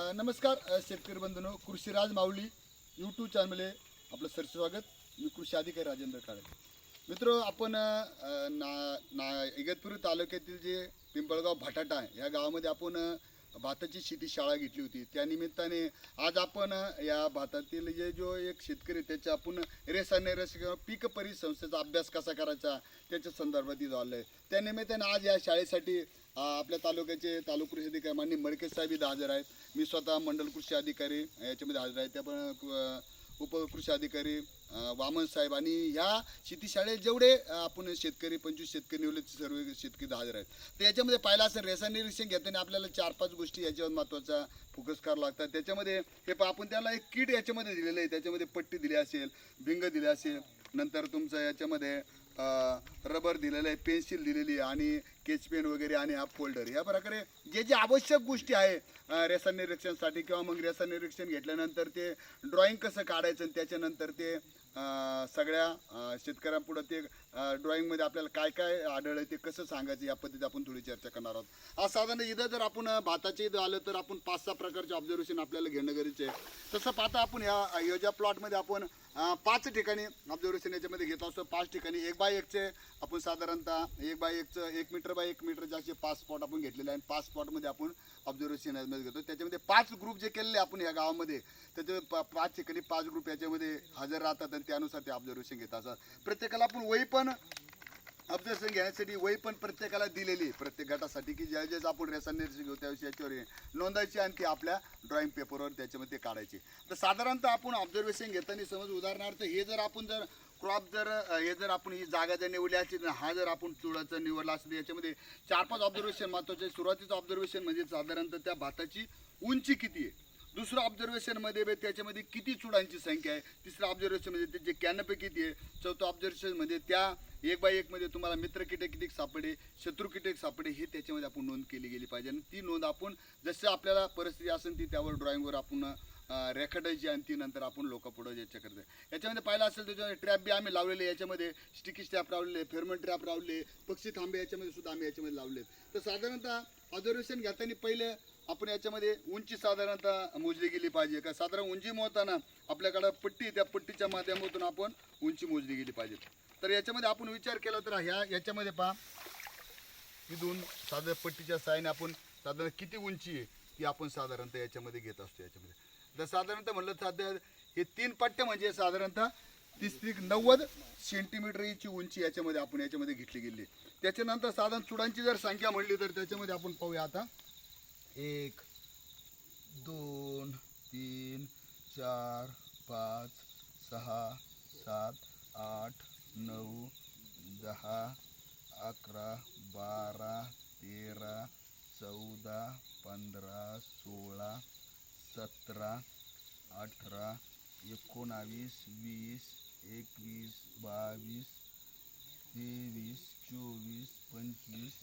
नमस्कार शेतकरी बंधूंनो कृषीराज माऊली यूट्यूब चॅनलमध्ये आपलं सर स्वागत. मी कृषी अधिकारी राजेंद्र काळे. मित्र आपण ना ना इगतपुरी तालुक्यातील जे पिंपळगाव भाटाटा आहे या गावामध्ये आपण भाताची शेती शाळा घेतली होती. त्यानिमित्ताने आज आपण या भातातील जे जो एक शेतकरी त्याच्या आपण रेसाने रस किंवा पीक परिसंस्थेचा अभ्यास कसा करायचा त्याच्या संदर्भात इथं आलं आहे त्यानिमित्ताने आज या शाळेसाठी आपल्या तालुक्याचे तालुका कृषी अधिकारी माननीय मडके साहेब इथं हजर आहेत. मी स्वतः मंडल कृषी अधिकारी याच्यामध्ये हजर आहे. त्या पण उपकृषी अधिकारी वामन साहेब आणि ह्या शेतीशाळेत जेवढे आपण शेतकरी पंचवीस शेतकरी निवले सर्व शेतकरी हजर आहेत. तर याच्यामध्ये पाहिलं असं रेसन निरीक्षण घेताना आपल्याला चार पाच गोष्टी याच्यावर महत्त्वाचा फोकस करावा लागतात. त्याच्यामध्ये हे आपण त्याला एक किट याच्यामध्ये दिलेलं आहे. त्याच्यामध्ये पट्टी दिली असेल भिंग दिली असेल नंतर तुमचं याच्यामध्ये रबर दिलेलं आहे पेन्सिल दिलेली आहे आणि केच पेन वगैरे आणि हा फोल्डर. या प्रकारे जे जे आवश्यक गोष्टी आहे रेसन निरीक्षणसाठी किंवा मग रेसन निरीक्षण घेतल्यानंतर ते ड्रॉइंग कसं काढायचं आणि त्याच्यानंतर ते सगळ्या शेतकऱ्यांपुढं ते ड्रॉईंगमध्ये ड्रॉइंगमध्ये आपल्याला काय काय आढळलं ते कसं सांगायचं या पद्धतीत आपण थोडी चर्चा करणार आहोत. आज साधारण इथं जर आपण भाताचे इथं आलं तर आपण पाच सहा प्रकारचे ऑब्झर्वेशन आपल्याला घेणं गरजेचं आहे. तसं पाहता आपण ह्या योजा प्लॉटमध्ये आपण पाच ठिकाणी ऑब्झर्वेशन याच्यामध्ये घेत असतो. पाच ठिकाणी एक बाय एकचे आपण साधारणतः एक बाय एकचं एक मीटर बाय एक मीटर असे पाच स्पॉट आपण घेतलेले आहे आणि पाच स्पॉटमध्ये आपण ऑब्झर्वेशन याच्यामध्ये घेतो. त्याच्यामध्ये पाच ग्रुप जे केलेले आपण या गावामध्ये त्याचे पा पाच ठिकाणी पाच ग्रुप याच्यामध्ये हजर राहतात आणि त्यानुसार ते ऑब्झर्वेशन घेत असतात. प्रत्येकाला आपण वही पण ऑब्झर्वेशन घेण्यासाठी वही पण प्रत्येकाला दिलेली आहे, प्रत्येक गटासाठी की ज्या ज्याच आपण रेसन निर्देश घेऊ त्या याच्यावर नोंदायची आणि ती आपल्या ड्रॉइंग पेपरवर त्याच्यामध्ये काढायची. तर साधारणतः आपण ऑब्झर्वेशन घेताना समज उदाहरणार्थ हे जर आपण जर क्रॉप जर हे जर आपण ही जागा जर निवडली असली तर हा जर आपण चुडाचा निवडला असेल याच्यामध्ये चार पाच ऑब्झर्वेशन महत्त्वाचे. सुरुवातीचं ऑब्झर्वेशन म्हणजे साधारणतः त्या भाताची उंची किती आहे? दुसरं ऑब्झर्वेशनमध्ये त्याच्यामध्ये किती चुडांची संख्या आहे? तिसरं ऑब्झर्वेशनमध्ये त्याचे कॅनपे किती आहे? चौथं ऑब्झर्वेशनमध्ये त्या एक बाय एकमध्ये तुम्हाला मित्र कीटक किती सापडे शत्रू कीटक सापडे हे त्याच्यामध्ये आपण नोंद केली गेली पाहिजे. आणि ती नोंद आपण जसं आपल्याला परिस्थिती असेल ती त्यावर ड्रॉइंगवर आपण रेखाटायची आणि ती नंतर आपण लोकांपुढं याच्या करतो याच्यामध्ये पाहिलं असेल त्याच्यामध्ये ट्रॅप बी आम्ही लावलेले याच्यामध्ये स्टिकी स्टॅप लावलेले फेरमन ट्रॅप लावले पक्षी थांबे याच्यामध्ये सुद्धा आम्ही याच्यामध्ये लावले तर साधारणतः ऑब्झर्वेशन घेताना पहिले आपण याच्यामध्ये उंची साधारणतः मोजली गेली पाहिजे. का साधारण उंची मोजताना आपल्याकडं पट्टी आहे, त्या पट्टीच्या माध्यमातून आपण उंची मोजली गेली पाहिजे. तर याच्यामध्ये आपण विचार केला तर ह्या याच्यामध्ये पहा. इथून साधारण पट्टीच्या साहाय्याने आपण साधारण किती उंची आहे ती आपण साधारणतः याच्यामध्ये घेत असतो याच्यामध्ये. तर साधारणतः म्हणलं साधारण हे तीन पट्टे म्हणजे साधारणतः तीस ते नव्वद सेंटीमीटरची उंची याच्यामध्ये आपण याच्यामध्ये घेतली गेली. त्याच्यानंतर साधारण चुडांची जर संख्या म्हणली तर त्याच्यामध्ये आपण पाहूया आता. एक दोन तीन चार पाच सहा सात आठ नऊ दहा अकरा बारा तेरा चौदा पंधरा सोळा सतरा अठरा एकोणावीस वीस एकवीस बावीस तेवीस चोवीस पंचवीस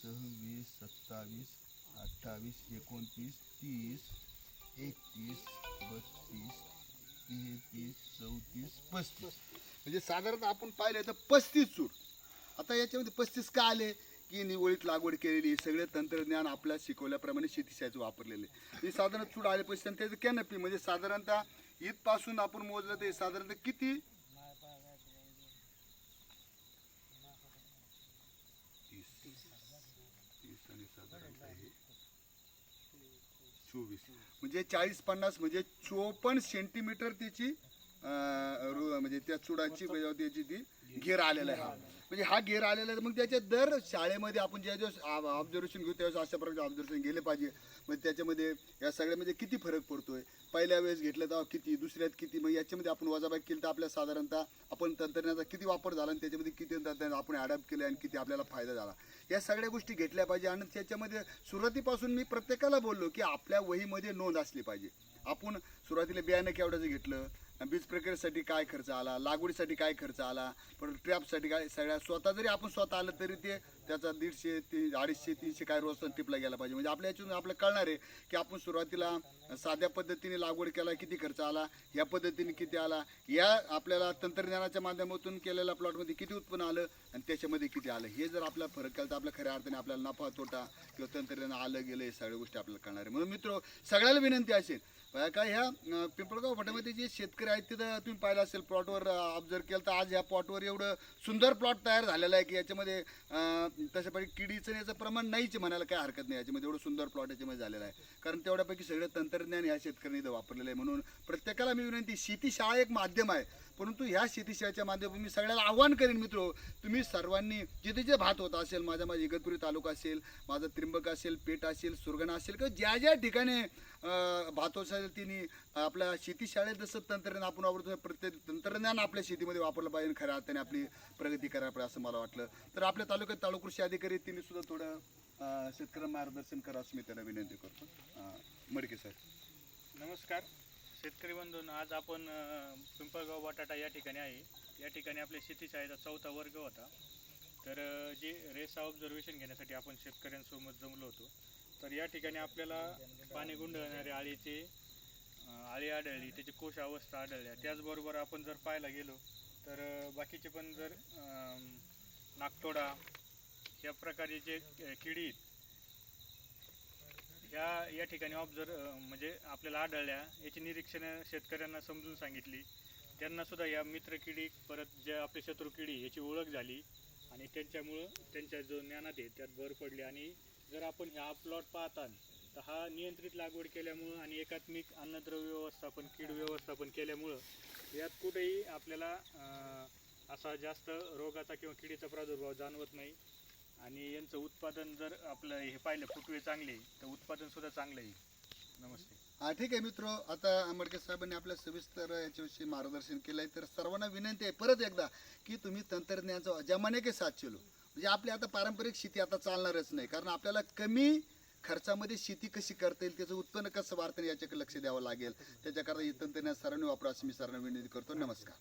सव्वीस सत्तावीस अठ्ठावीस एकोणतीस तीस एकतीस बत्तीस तेहतीस चौतीस पस्तीस. म्हणजे साधारणतः आपण पाहिलं तर पस्तीस सूर आता याच्यामध्ये पस्तीस का आले? की निवळीत लागवड केलेली सगळे तंत्रज्ञान आपल्या शिकवल्याप्रमाणे शेतीसाठी वापरलेले. हे साधारण चूड आले पैसे त्याचं कॅनपी म्हणजे साधारणतः इथपासून आपण मोजलं ते साधारणतः किती तीस तीस आणि साधारणतः हे चोवीस. म्हणजे चाळीस पन्नास म्हणजे चोपन्न सेंटीमीटर त्याची म्हणजे त्या चुडाची त्याची ती घेर आलेला आहे. हा म्हणजे हा गेअर आलेला आहे मग त्याच्या दर शाळेमध्ये आपण ज्या दिवस ऑब्झर्वेशन घेऊ त्यावेळेस अशा प्रकारचे ऑब्झर्वेशन गेले पाहिजे. म्हणजे त्याच्यामध्ये या सगळ्यामध्ये किती फरक पडतोय? पहिल्या वेळेस घेतलं तर किती दुसऱ्यात किती? मग याच्यामध्ये आपण वजाबाकी केली तर आपल्या साधारणतः आपण तंत्रज्ञानाचा किती वापर झाला आणि त्याच्यामध्ये किती तंत्रज्ञान आपण अडॅप्ट केलं आणि किती आपल्याला फायदा झाला. या सगळ्या गोष्टी घेतल्या पाहिजे आणि त्याच्यामध्ये सुरुवातीपासून मी प्रत्येकाला बोललो की आपल्या वहीमध्ये नोंद असली पाहिजे. आपण सुरुवातीला बियाणं केवढ्याचं घेतलं? बीज प्रक्रियेसाठी काय खर्च आला? लागवडीसाठी काय खर्च आला? परत ट्रॅपसाठी काय सगळ्या स्वतः जरी आपण स्वतः आलं तरी ते त्याचा दीडशे ती अडीचशे तीनशे काय रोज टिपला गेला पाहिजे. म्हणजे आपल्या याच्यातून आपल्याला कळणार आहे की आपण सुरुवातीला साध्या पद्धतीने लागवड केला किती खर्च आला या पद्धतीने किती आला या आपल्याला तंत्रज्ञानाच्या माध्यमातून केलेल्या प्लॉटमध्ये किती उत्पन्न आलं आणि त्याच्यामध्ये किती आलं. हे जर आपला फरक केला तर आपल्या खऱ्या अर्थाने आपल्याला नफा तोटा किंवा तंत्रज्ञान आलं गेलं हे सगळ्या गोष्टी आपल्याला कळणार आहे. म्हणून मित्र सगळ्याला विनंती असेल. का ह्या पिंपळगाव फाट्यामध्ये जे शेतकरी आहेत तिथं तुम्ही पाहिलं असेल प्लॉटवर ऑब्झर्व केलं तर आज ह्या प्लॉटवर एवढं सुंदर प्लॉट तयार झालेला आहे की याच्यामध्ये तशापैकी किडीचं याचं प्रमाण नाहीच म्हणायला काय हरकत नाही. याच्यामध्ये एवढं सुंदर प्लॉट याच्यामध्ये झालेला आहे. कारण तेवढ्यापैकी सगळं तंत्रज्ञान ह्या शेतकऱ्यांनी वापरलेलं आहे. म्हणून प्रत्येकाला मी विनंती शेती शाळा एक माध्यम आहे. परंतु ह्या शेतीशाळेच्या माध्यमातून मी सगळ्याला आव्हान करेन मित्र. तुम्ही सर्वांनी जिथे जे भात होत असेल माझा माझा इगतपुरी तालुका असेल माझा त्रिंबक असेल पेठ असेल सुरगणा असेल किंवा ज्या ज्या ठिकाणी भात होत असेल तिने आपल्या शेतीशाळेत जसं तंत्रज्ञान आपण वापरतो प्रत्येक तंत्रज्ञान आपल्या शेतीमध्ये वापरलं पाहिजे खऱ्या अर्थाने आपली प्रगती करायला पाहिजे असं मला वाटलं. तर आपल्या तालुक्यात तालुका कृषी अधिकारी तिने सुद्धा थोडं शेतकऱ्यांना मार्गदर्शन करा असं मी त्याला विनंती करतो. मडके साहेब. नमस्कार. शेतकरी बंधून आज आपण पिंपळगाव बटाटा या ठिकाणी आहे. या ठिकाणी आपल्या शेतीशाळेचा चौथा वर्ग होता. तर जे रेसा ऑब्झर्वेशन घेण्यासाठी आपण शेतकऱ्यांसोबत जमलो होतो. तर या ठिकाणी आपल्याला पाणी गुंडळणारे आळीचे आळी आढळली त्याची कोश अवस्था आढळल्या. त्याचबरोबर आपण जर पाहायला गेलो तर बाकीचे पण जर नागतोडा या प्रकारचे जे किडीत किडी आहेत, ह्या या ठिकाणी ऑब्झर्व म्हणजे आपल्याला आढळल्या याची निरीक्षणं शेतकऱ्यांना समजून सांगितली. त्यांना सुद्धा या मित्र किडी परत जे आपले शत्रू किडी याची ओळख झाली आणि त्यांच्यामुळं त्यांच्या जो ज्ञानात आहे त्यात भर पडली. आणि जर आपण हा प्लॉट पाहताल तर हा नियंत्रित लागवड केल्यामुळं आणि एकात्मिक अन्नद्रव्य व्यवस्थापन कीड व्यवस्थापन केल्यामुळं यात कुठेही आपल्याला असा जास्त रोगाचा किंवा किडीचा प्रादुर्भाव जाणवत नाही. आणि यांचं उत्पादन जर आपलं हे पाहिलं फुटवे चांगले तर उत्पादन सुद्धा चांगलं आहे नमस्ते. हा ठीक आहे मित्र. आता आंबेडकर साहेबांनी आपल्या सविस्तर याच्याविषयी मार्गदर्शन केलं आहे तर सर्वांना विनंती आहे परत एकदा की तुम्ही तंत्रज्ञानाचा जमाने के साथ चलो. म्हणजे आपली आता पारंपरिक शेती आता चालणारच नाही. कारण आपल्याला कमी खर्चामध्ये शेती कशी करता येईल त्याचं उत्पन्न कसं वाढता येईल याच्याकडे लक्ष द्यावं लागेल. त्याच्याकरता हे तंत्रज्ञान सर्वांनी वापरा असं मी सर्वांना विनंती करतो. नमस्कार.